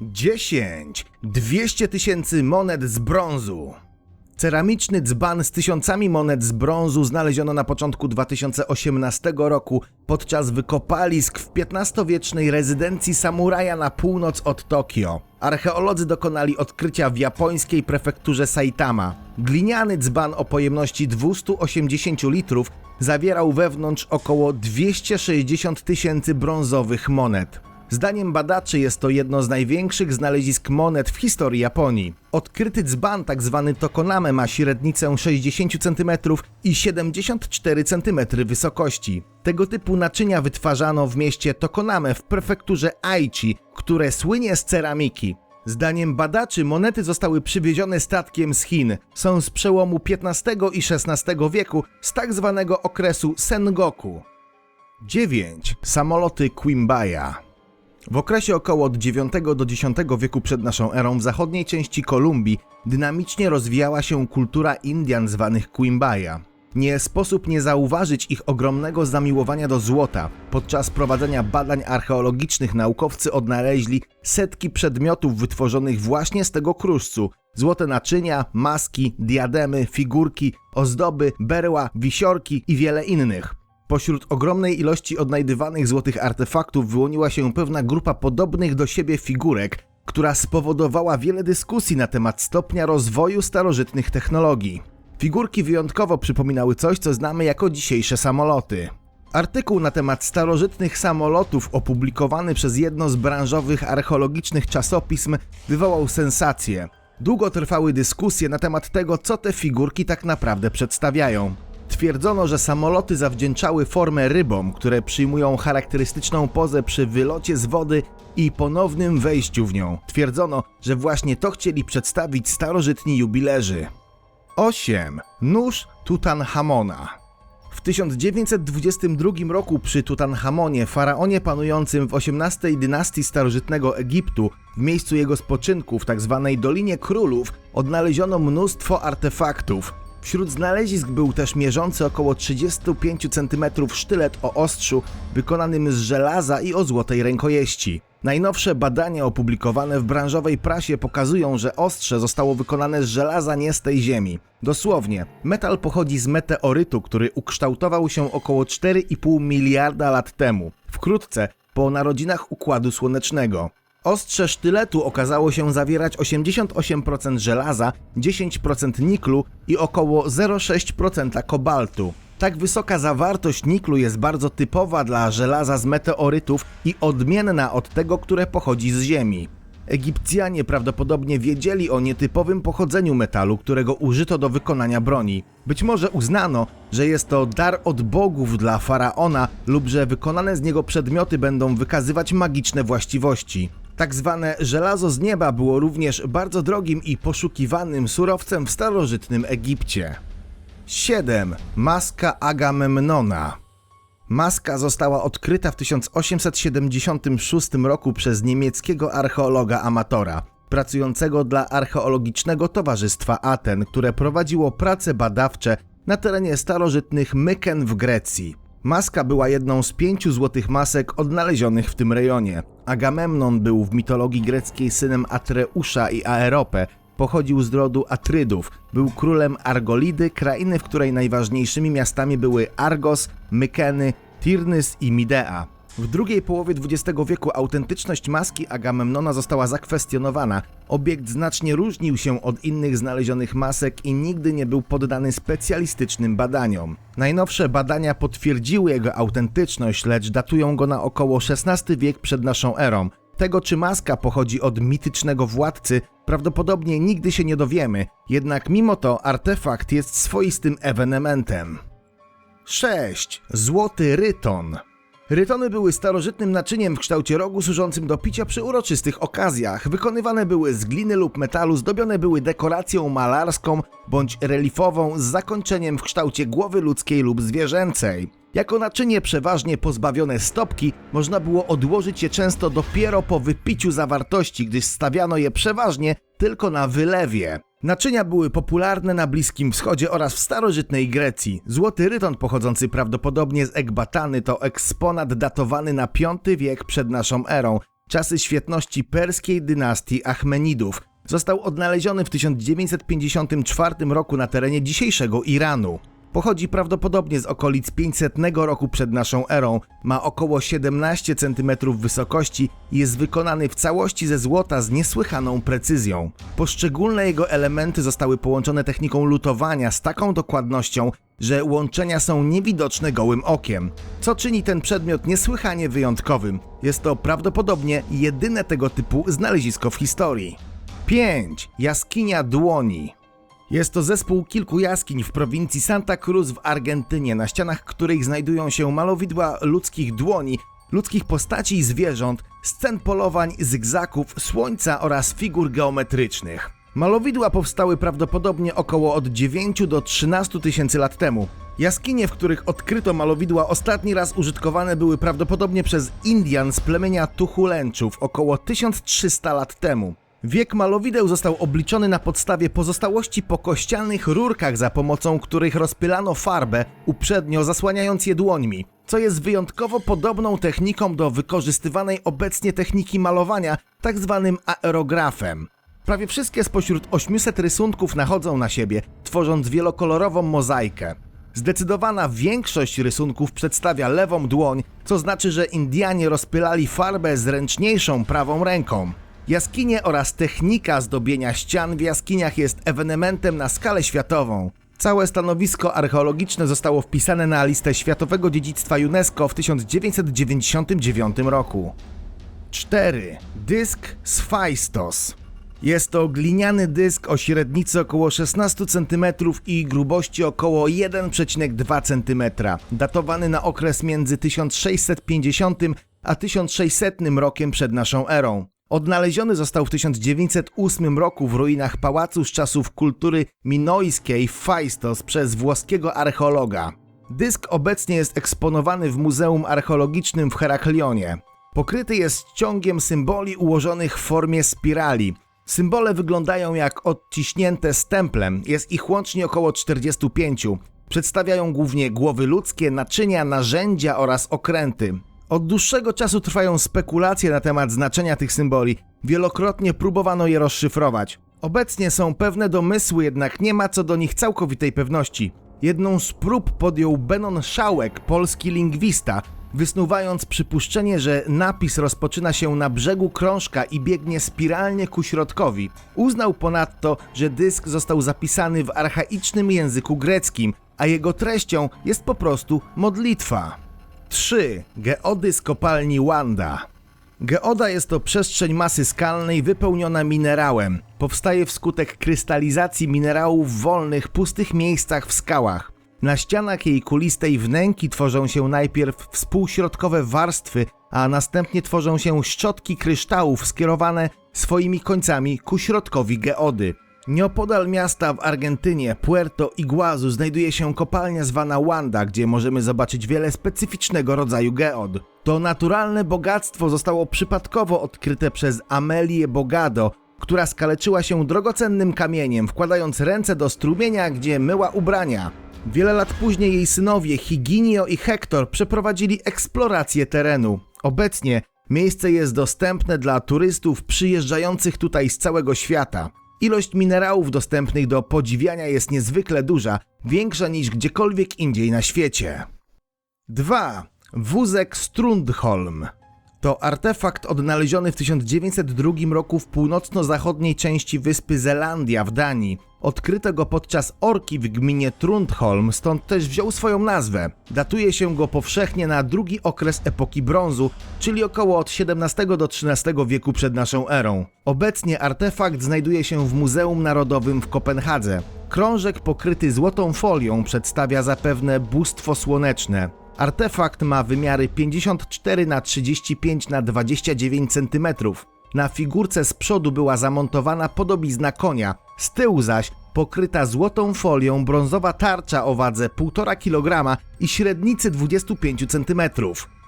10. 200 tysięcy monet z brązu. Ceramiczny dzban z tysiącami monet z brązu znaleziono na początku 2018 roku podczas wykopalisk w XV-wiecznej rezydencji samuraja na północ od Tokio. Archeolodzy dokonali odkrycia w japońskiej prefekturze Saitama. Gliniany dzban o pojemności 280 litrów zawierał wewnątrz około 260 tysięcy brązowych monet. Zdaniem badaczy jest to jedno z największych znalezisk monet w historii Japonii. Odkryty dzban tzw. tokoname ma średnicę 60 cm i 74 cm wysokości. Tego typu naczynia wytwarzano w mieście Tokoname w prefekturze Aichi, które słynie z ceramiki. Zdaniem badaczy monety zostały przywiezione statkiem z Chin. Są z przełomu XV i XVI wieku z tak zwanego okresu Sengoku. 9. Samoloty Quimbaya w okresie około od IX do X wieku przed naszą erą w zachodniej części Kolumbii dynamicznie rozwijała się kultura Indian zwanych Quimbaya. Nie sposób nie zauważyć ich ogromnego zamiłowania do złota. Podczas prowadzenia badań archeologicznych naukowcy odnaleźli setki przedmiotów wytworzonych właśnie z tego kruszcu. Złote naczynia, maski, diademy, figurki, ozdoby, berła, wisiorki i wiele innych. Pośród ogromnej ilości odnajdywanych złotych artefaktów wyłoniła się pewna grupa podobnych do siebie figurek, która spowodowała wiele dyskusji na temat stopnia rozwoju starożytnych technologii. Figurki wyjątkowo przypominały coś, co znamy jako dzisiejsze samoloty. Artykuł na temat starożytnych samolotów opublikowany przez jedno z branżowych archeologicznych czasopism wywołał sensację. Długo trwały dyskusje na temat tego, co te figurki tak naprawdę przedstawiają. Twierdzono, że samoloty zawdzięczały formę rybom, które przyjmują charakterystyczną pozę przy wylocie z wody i ponownym wejściu w nią. Twierdzono, że właśnie to chcieli przedstawić starożytni jubilerzy. 8. Nóż Tutanchamona. W 1922 roku przy Tutanchamonie, faraonie panującym w XVIII dynastii starożytnego Egiptu, w miejscu jego spoczynku w tzw. Dolinie Królów, odnaleziono mnóstwo artefaktów. Wśród znalezisk był też mierzący około 35 cm sztylet o ostrzu, wykonanym z żelaza i o złotej rękojeści. Najnowsze badania opublikowane w branżowej prasie pokazują, że ostrze zostało wykonane z żelaza nie z tej ziemi. Dosłownie, metal pochodzi z meteorytu, który ukształtował się około 4,5 miliarda lat temu, wkrótce po narodzinach Układu Słonecznego. Ostrze sztyletu okazało się zawierać 88% żelaza, 10% niklu i około 0,6% kobaltu. Tak wysoka zawartość niklu jest bardzo typowa dla żelaza z meteorytów i odmienna od tego, które pochodzi z Ziemi. Egipcjanie prawdopodobnie wiedzieli o nietypowym pochodzeniu metalu, którego użyto do wykonania broni. Być może uznano, że jest to dar od bogów dla faraona lub że wykonane z niego przedmioty będą wykazywać magiczne właściwości. Tak zwane żelazo z nieba było również bardzo drogim i poszukiwanym surowcem w starożytnym Egipcie. 7. Maska Agamemnona Maska została odkryta w 1876 roku przez niemieckiego archeologa amatora, pracującego dla Archeologicznego Towarzystwa Aten, które prowadziło prace badawcze na terenie starożytnych Myken w Grecji. Maska była jedną z pięciu złotych masek odnalezionych w tym rejonie. Agamemnon był w mitologii greckiej synem Atreusza i Aerope, pochodził z rodu Atrydów, był królem Argolidy, krainy, w której najważniejszymi miastami były Argos, Mykeny, Tirnys i Midea. W drugiej połowie XX wieku autentyczność maski Agamemnona została zakwestionowana. Obiekt znacznie różnił się od innych znalezionych masek i nigdy nie był poddany specjalistycznym badaniom. Najnowsze badania potwierdziły jego autentyczność, lecz datują go na około XVI wiek przed naszą erą. Tego, czy maska pochodzi od mitycznego władcy, prawdopodobnie nigdy się nie dowiemy, jednak mimo to artefakt jest swoistym ewenementem. 6. Złoty ryton. Rytony były starożytnym naczyniem w kształcie rogu służącym do picia przy uroczystych okazjach. Wykonywane były z gliny lub metalu, zdobione były dekoracją malarską bądź reliefową z zakończeniem w kształcie głowy ludzkiej lub zwierzęcej. Jako naczynie przeważnie pozbawione stopki, można było odłożyć je często dopiero po wypiciu zawartości, gdyż stawiano je przeważnie tylko na wylewie. Naczynia były popularne na Bliskim Wschodzie oraz w starożytnej Grecji. Złoty ryton pochodzący prawdopodobnie z Ekbatany to eksponat datowany na V wiek przed naszą erą. czasy świetności perskiej dynastii Achmenidów. Został odnaleziony w 1954 roku na terenie dzisiejszego Iranu. Pochodzi prawdopodobnie z okolic 500 roku przed naszą erą, ma około 17 cm wysokości i jest wykonany w całości ze złota z niesłychaną precyzją. Poszczególne jego elementy zostały połączone techniką lutowania z taką dokładnością, że łączenia są niewidoczne gołym okiem, co czyni ten przedmiot niesłychanie wyjątkowym. Jest to prawdopodobnie jedyne tego typu znalezisko w historii. 5. Jaskinia dłoni. Jest to zespół kilku jaskiń w prowincji Santa Cruz w Argentynie, na ścianach których znajdują się malowidła ludzkich dłoni, ludzkich postaci i zwierząt, scen polowań, zygzaków, słońca oraz figur geometrycznych. Malowidła powstały prawdopodobnie około od 9 do 13 tysięcy lat temu. Jaskinie, w których odkryto malowidła ostatni raz użytkowane były prawdopodobnie przez Indian z plemienia Tuchulęczów około 1300 lat temu. Wiek malowideł został obliczony na podstawie pozostałości po kościelnych rurkach, za pomocą których rozpylano farbę, uprzednio zasłaniając je dłońmi, co jest wyjątkowo podobną techniką do wykorzystywanej obecnie techniki malowania, tak zwanym aerografem. Prawie wszystkie spośród 800 rysunków nachodzą na siebie, tworząc wielokolorową mozaikę. Zdecydowana większość rysunków przedstawia lewą dłoń, co znaczy, że Indianie rozpylali farbę zręczniejszą prawą ręką. Jaskinie oraz technika zdobienia ścian w jaskiniach jest ewenementem na skalę światową. Całe stanowisko archeologiczne zostało wpisane na listę Światowego Dziedzictwa UNESCO w 1999 roku. 4. Dysk Sfaistos. Jest to gliniany dysk o średnicy około 16 cm i grubości około 1,2 cm, datowany na okres między 1650 a 1600 rokiem przed naszą erą. Odnaleziony został w 1908 roku w ruinach pałacu z czasów kultury minojskiej Faistos przez włoskiego archeologa. Dysk obecnie jest eksponowany w Muzeum Archeologicznym w Heraklionie. Pokryty jest ciągiem symboli ułożonych w formie spirali. Symbole wyglądają jak odciśnięte stemplem, jest ich łącznie około 45. Przedstawiają głównie głowy ludzkie, naczynia, narzędzia oraz okręty. Od dłuższego czasu trwają spekulacje na temat znaczenia tych symboli. Wielokrotnie próbowano je rozszyfrować. Obecnie są pewne domysły, jednak nie ma co do nich całkowitej pewności. Jedną z prób podjął Benon Szałek, polski lingwista, wysnuwając przypuszczenie, że napis rozpoczyna się na brzegu krążka i biegnie spiralnie ku środkowi. Uznał ponadto, że dysk został zapisany w archaicznym języku greckim, a jego treścią jest po prostu modlitwa. 3. Geody z kopalni Wanda. Geoda jest to przestrzeń masy skalnej wypełniona minerałem. Powstaje wskutek krystalizacji minerałów w wolnych, pustych miejscach w skałach. Na ścianach jej kulistej wnęki tworzą się najpierw współśrodkowe warstwy, a następnie tworzą się szczotki kryształów skierowane swoimi końcami ku środkowi geody. Nieopodal miasta w Argentynie, Puerto Iguazu, znajduje się kopalnia zwana Wanda, gdzie możemy zobaczyć wiele specyficznego rodzaju geod. To naturalne bogactwo zostało przypadkowo odkryte przez Amelię Bogado, która skaleczyła się drogocennym kamieniem, wkładając ręce do strumienia, gdzie myła ubrania. Wiele lat później jej synowie Higinio i Hector przeprowadzili eksplorację terenu. Obecnie miejsce jest dostępne dla turystów przyjeżdżających tutaj z całego świata. Ilość minerałów dostępnych do podziwiania jest niezwykle duża, większa niż gdziekolwiek indziej na świecie. 2. Wózek Strundholm to artefakt odnaleziony w 1902 roku w północno-zachodniej części wyspy Zelandia w Danii. Odkryto go podczas orki w gminie Trundholm, stąd też wziął swoją nazwę. Datuje się go powszechnie na drugi okres epoki brązu, czyli około od XVII do XIII wieku przed naszą erą. Obecnie artefakt znajduje się w Muzeum Narodowym w Kopenhadze. Krążek pokryty złotą folią przedstawia zapewne bóstwo słoneczne. Artefakt ma wymiary 54 na 35 na 29 cm. Na figurce z przodu była zamontowana podobizna konia, z tyłu zaś pokryta złotą folią brązowa tarcza o wadze 1,5 kg i średnicy 25 cm.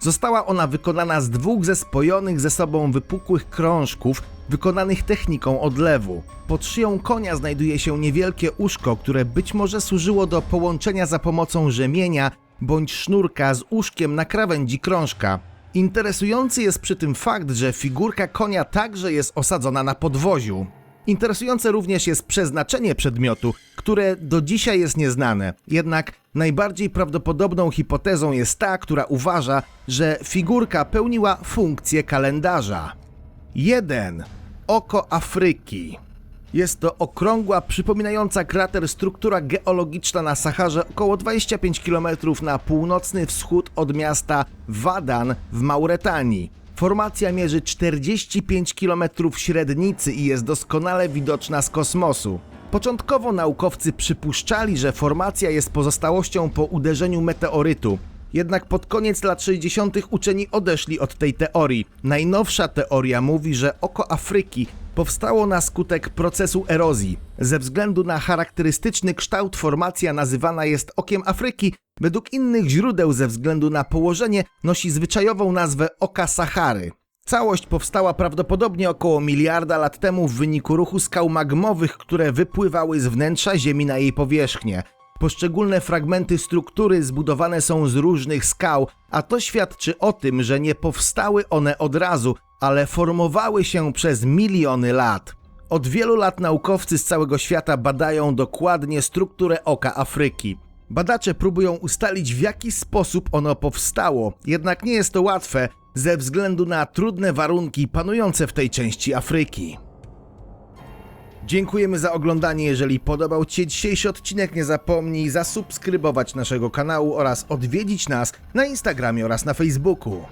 Została ona wykonana z dwóch zespojonych ze sobą wypukłych krążków, wykonanych techniką odlewu. Pod szyją konia znajduje się niewielkie uszko, które być może służyło do połączenia za pomocą rzemienia bądź sznurka z uszkiem na krawędzi krążka. Interesujący jest przy tym fakt, że figurka konia także jest osadzona na podwoziu. Interesujące również jest przeznaczenie przedmiotu, które do dzisiaj jest nieznane. Jednak najbardziej prawdopodobną hipotezą jest ta, która uważa, że figurka pełniła funkcję kalendarza. 1. Oko Afryki. Jest to okrągła, przypominająca krater struktura geologiczna na Saharze około 25 km na północny wschód od miasta Wadan w Mauretanii. Formacja mierzy 45 km średnicy i jest doskonale widoczna z kosmosu. Początkowo naukowcy przypuszczali, że formacja jest pozostałością po uderzeniu meteorytu. Jednak pod koniec lat 60. uczeni odeszli od tej teorii. Najnowsza teoria mówi, że oko Afryki powstało na skutek procesu erozji. Ze względu na charakterystyczny kształt formacja nazywana jest okiem Afryki. Według innych źródeł ze względu na położenie nosi zwyczajową nazwę oka Sahary. Całość powstała prawdopodobnie około miliarda lat temu w wyniku ruchu skał magmowych, które wypływały z wnętrza Ziemi na jej powierzchnię. Poszczególne fragmenty struktury zbudowane są z różnych skał, a to świadczy o tym, że nie powstały one od razu, ale formowały się przez miliony lat. Od wielu lat naukowcy z całego świata badają dokładnie strukturę oka Afryki. Badacze próbują ustalić, w jaki sposób ono powstało, jednak nie jest to łatwe ze względu na trudne warunki panujące w tej części Afryki. Dziękujemy za oglądanie. Jeżeli podobał Ci się dzisiejszy odcinek, nie zapomnij zasubskrybować naszego kanału oraz odwiedzić nas na Instagramie oraz na Facebooku.